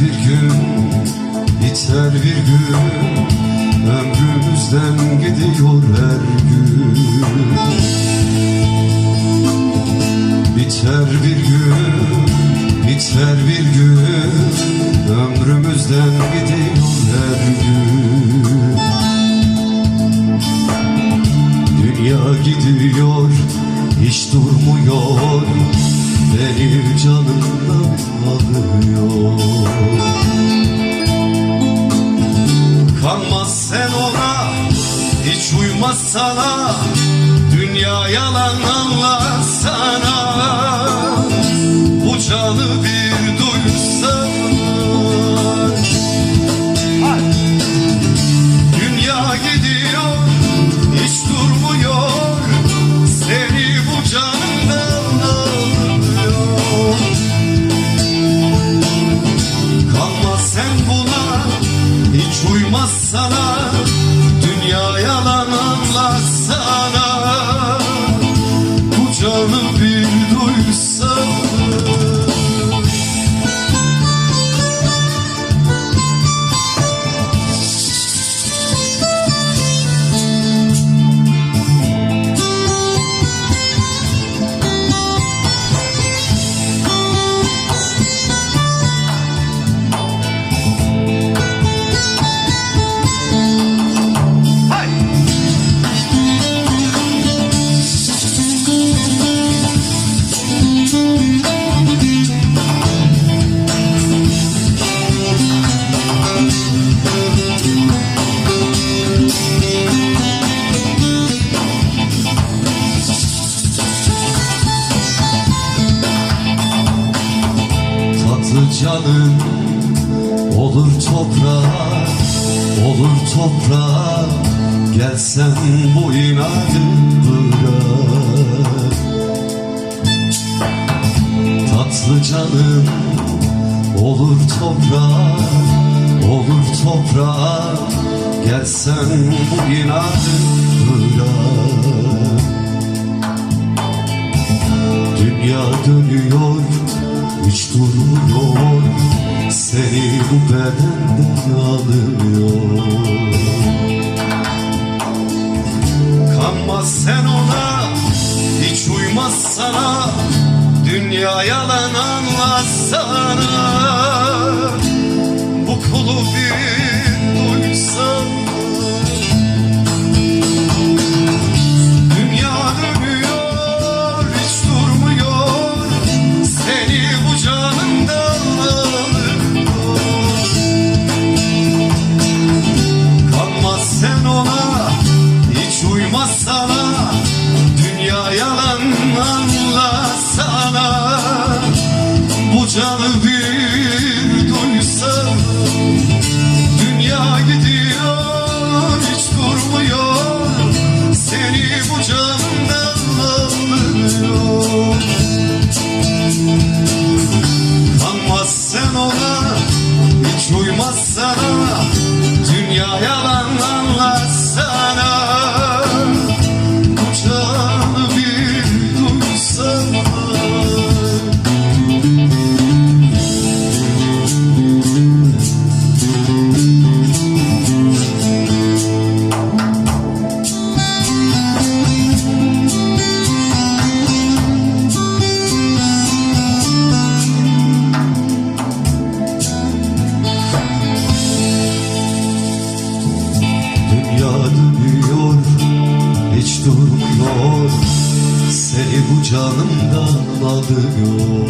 bir gün, biter bir gün Ömrümüzden gidiyor her gün. Biter bir gün, biter bir gün Ömrümüzden gidiyor her gün. Dünya gidiyor, hiç durmuyor. Beni canımdan hiç uymaz sana Dünya yalan anlatsana Bu canı bir duysan canım. Olur toprağa Olur toprağa Gelsen bu inadı bırak. Tatlı canım olur toprağa Olur toprağa Gelsen bu inadı bırak. Dünya dönüyor, hiç durmuyor Seni bu bedenden alıyor. Kanmaz sen ona, hiç uymaz sana Dünya yalan anlatsana Bu kulu bir Bu canı bir duysan Dünya gidiyor, hiç durmuyor. Seni bu candan alıyor Kanmaz sen ona, hiç uymaz sana. Dünya yalan anlatsana dönüyor, hiç durmuyor. Seni bu canımdan alıyor.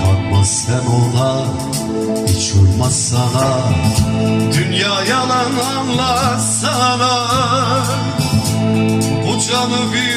Kanmaz sen ona, hiç uymaz sana. Dünya yalan anlatsana. Bu canı bir